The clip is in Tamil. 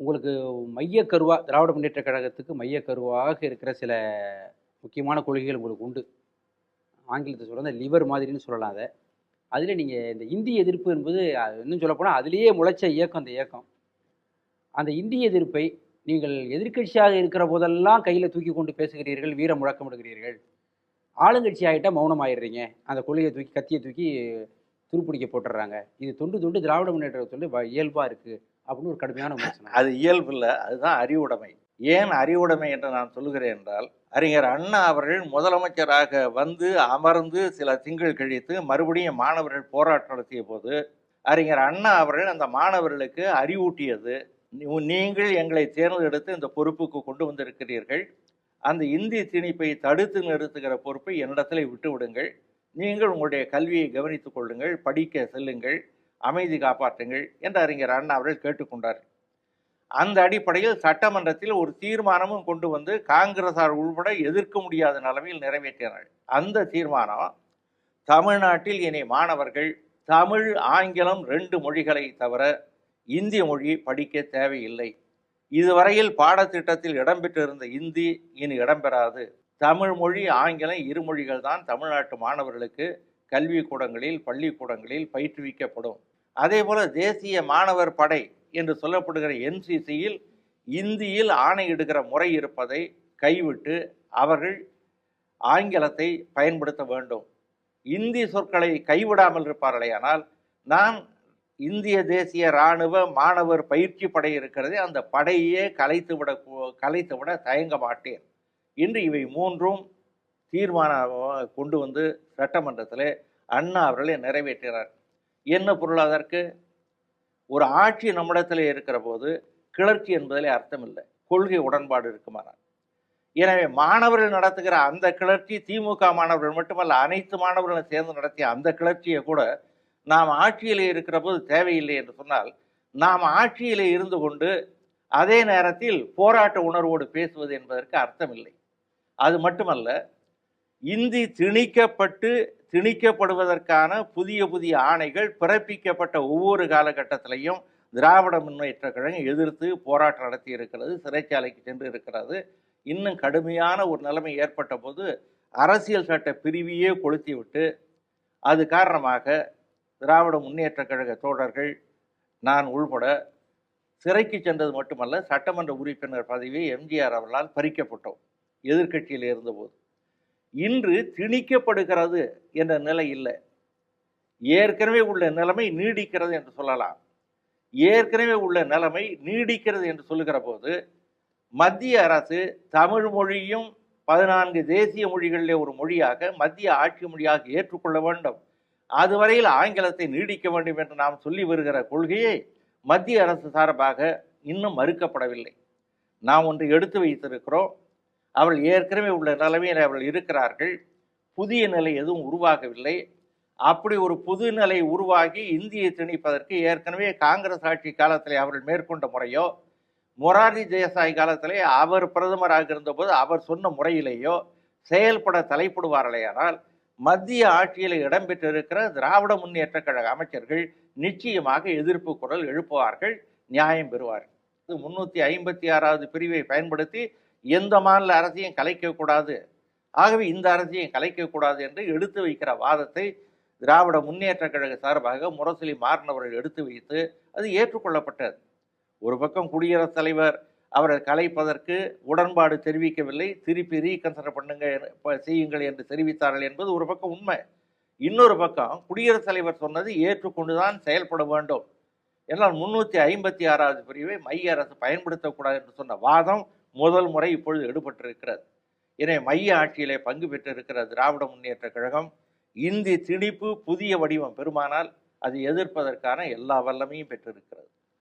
உங்களுக்கு மையக்கருவா திராவிட முன்னேற்ற கழகத்துக்கு மையக்கருவாக இருக்கிற சில முக்கியமான கொள்கைகள் உங்களுக்கு உண்டு. ஆங்கிலத்தை சொல்ல லிவர் மாதிரின்னு சொல்லலாம் அதை. அதில் நீங்கள் இந்த இந்திய எதிர்ப்பு என்பது அது இன்னும் சொல்லப்போனால் அதிலேயே முளைச்ச இயக்கம் அந்த இயக்கம். அந்த இந்திய எதிர்ப்பை நீங்கள் எதிர்க்கட்சியாக இருக்கிற போதெல்லாம் கையில் தூக்கி கொண்டு பேசுகிறீர்கள் வீர முழக்கமிடுகிறீர்கள். ஆளுங்கட்சி ஆகிட்டால் மௌனம் ஆயிடுறீங்க அந்த கொள்கையை தூக்கி கத்தியை தூக்கி துருப்பிடிக்க போட்டுடுறாங்க. இது தொண்டு தொண்டு திராவிட முன்னேற்ற இயல்பாக இருக்குது அப்படின்னு ஒரு கடுமையான விமர்சனம். அது இயல்பு இல்லை அதுதான் அறிவுடைமை. ஏன் அறிவுடைமை என்று நான் சொல்லுகிறேன் என்றால் அறிஞர் அண்ணா அவர்கள் முதலமைச்சராக வந்து அமர்ந்து சில திங்கள் கழித்து மறுபடியும் மாணவர்கள் போராட்டம் நடத்திய போது அறிஞர் அண்ணா அவர்கள் அந்த மாணவர்களுக்கு அறிவூட்டியது நீங்கள் எங்களை தேர்ந்தெடுத்து இந்த பொறுப்புக்கு கொண்டு வந்திருக்கிறீர்கள். அந்த இந்தி திணிப்பை தடுத்து நிறுத்துகிற பொறுப்பை என்னிடத்தில் விட்டு விடுங்கள் நீங்கள் உங்களுடைய கல்வியை கவனித்துக் கொள்ளுங்கள் படிக்க செல்லுங்கள். அமைதி காப்பாற்றுங்கள் என்று அறிஞர் அண்ணா அவர்கள் கேட்டுக்கொண்டார். அந்த அடிப்படையில் சட்டமன்றத்தில் ஒரு தீர்மானமும் கொண்டு வந்து காங்கிரசார் உள்பட எதிர்க்க முடியாத நிலைமையில் நிறைவேற்றினார் அந்த தீர்மானம் தமிழ்நாட்டில் இனி மாணவர்கள் தமிழ் ஆங்கிலம் ரெண்டு மொழிகளை தவிர இந்திய மொழி படிக்க தேவையில்லை. இதுவரையில் பாடத்திட்டத்தில் இடம்பெற்றிருந்த இந்தி இனி இடம்பெறாது. தமிழ் மொழி ஆங்கிலம் இரு மொழிகள் தான் தமிழ்நாட்டு மாணவர்களுக்கு கல்விக்கூடங்களில் பள்ளிக்கூடங்களில் பயிற்றுவிக்கப்படும். அதே போல தேசிய மாணவர் படை என்று சொல்லப்படுகிற என்சிசியில் இந்தியில் ஆணையிடுகிற முறை இருப்பதை கைவிட்டு அவர்கள் ஆங்கிலத்தை பயன்படுத்த வேண்டும். இந்தி சொற்களை கைவிடாமல் இருப்பார்களே ஆனால் நான் இந்திய தேசிய இராணுவ மாணவர் பயிற்சி படை இருக்கிறது அந்த படையே கலைத்து விட கலைத்து விட தயங்க மாட்டேன். இன்று இவை மூன்றும் தீர்மானம் கொண்டு வந்து சட்டமன்றத்தில் அண்ணா அவர்களே நிறைவேற்றினார் என்ன பொருள் அதற்கு? ஒரு ஆட்சி நம்மிடத்தில் இருக்கிற போது கிளர்ச்சி என்பதிலே அர்த்தம் இல்லை கொள்கை உடன்பாடு இருக்குமானால். எனவே மாணவர்கள் நடத்துகிற அந்த கிளர்ச்சி திமுக மாணவர்கள் மட்டுமல்ல அனைத்து மாணவர்களும் சேர்ந்து நடத்திய அந்த கிளர்ச்சியை கூட நாம் ஆட்சியில் இருக்கிற போது தேவையில்லை என்று சொன்னால் நாம் ஆட்சியில் இருந்து கொண்டு அதே நேரத்தில் போராட்ட உணர்வோடு பேசுவது என்பதற்கு அர்த்தமில்லை. அது மட்டுமல்ல இந்தி திணிக்கப்பட்டு திணிக்கப்படுவதற்கான புதிய புதிய ஆணைகள் பிறப்பிக்கப்பட்ட ஒவ்வொரு காலகட்டத்திலையும் திராவிட முன்னேற்ற கழகம் எதிர்த்து போராட்டம் நடத்தி இருக்கிறது சிறைச்சாலைக்கு சென்று இருக்கிறது. இன்னும் கடுமையான ஒரு நிலைமை ஏற்பட்ட போது அரசியல் சட்ட பிரிவையே கொளுத்தி விட்டு அது காரணமாக திராவிட முன்னேற்ற கழக தோழர்கள் நான் உள்பட சிறைக்கு சென்றது மட்டுமல்ல சட்டமன்ற உறுப்பினர் பதவி எம்ஜிஆர் அவர்களால் பறிக்கப்பட்டோம் எதிர்க்கட்சியில் இருந்தபோது. இன்று திணிக்கப்படுகிறது என்ற நிலை இல்லை. ஏற்கனவே உள்ள நிலைமை நீடிக்கிறது என்று சொல்லலாம். ஏற்கனவே உள்ள நிலைமை நீடிக்கிறது என்று சொல்லுகிற போது மத்திய அரசு தமிழ் மொழியும் பதினான்கு தேசிய மொழிகளிலே ஒரு மொழியாக மத்திய ஆட்சி மொழியாக ஏற்றுக்கொள்ள வேண்டும். அதுவரையில் ஆங்கிலத்தை நீடிக்க வேண்டும் என்று நாம் சொல்லி வருகிற கொள்கையை மத்திய அரசு சார்பாக இன்னும் மறுக்கப்படவில்லை. நாம் ஒன்று எடுத்து வைத்திருக்கிறோம். அவர்கள் ஏற்கனவே உள்ள நிலைமையில் அவர்கள் இருக்கிறார்கள். புதிய நிலை எதுவும் உருவாகவில்லை. அப்படி ஒரு புது நிலை உருவாகி இந்தியை திணிப்பதற்கு ஏற்கனவே காங்கிரஸ் ஆட்சி காலத்தில் அவர்கள் மேற்கொண்ட முறையோ மொரார்ஜி தேசாய் காலத்திலே அவர் பிரதமராக இருந்தபோது அவர் சொன்ன முறையிலேயோ செயல்பட தலைப்படுவார்களேயானால் மத்திய ஆட்சியில் இடம்பெற்றிருக்கிற திராவிட முன்னேற்ற கழக அமைச்சர்கள் நிச்சயமாக எதிர்ப்பு குரல் எழுப்புவார்கள் நியாயம் பெறுவார்கள். இது முன்னூற்றி ஐம்பத்தி ஆறாவது பிரிவை பயன்படுத்தி எந்த மாநில அரசையும் கலைக்கக்கூடாது ஆகவே இந்த அரசையும் கலைக்கக்கூடாது என்று எடுத்து வைக்கிற வாதத்தை திராவிட முன்னேற்ற கழக சார்பாக முரசொலி மாறினவர்கள் எடுத்து வைத்து அது ஏற்றுக்கொள்ளப்பட்டது. ஒரு பக்கம் குடியரசுத் தலைவர் அவரை கலைப்பதற்கு உடன்பாடு தெரிவிக்கவில்லை. திருப்பி ரீகன்சிடர் பண்ணுங்க செய்யுங்கள் என்று தெரிவித்தார்கள் என்பது ஒரு பக்கம் உண்மை. இன்னொரு பக்கம் குடியரசுத் தலைவர் சொன்னது ஏற்றுக்கொண்டுதான் செயல்பட வேண்டும். என்றால் முன்னூற்றி ஐம்பத்தி ஆறாவது பிரிவை மைய அரசு பயன்படுத்தக்கூடாது என்று சொன்ன வாதம் முதல் முறை இப்பொழுது எடுபட்டிருக்கிறது. எனவே மைய ஆட்சியிலே பங்கு பெற்றிருக்கிற திராவிட முன்னேற்ற கழகம் இந்தி திணிப்பு புதிய வடிவம். பெருமானால் அது எதிர்ப்பதற்கான எல்லா வல்லமையும் பெற்றிருக்கிறது.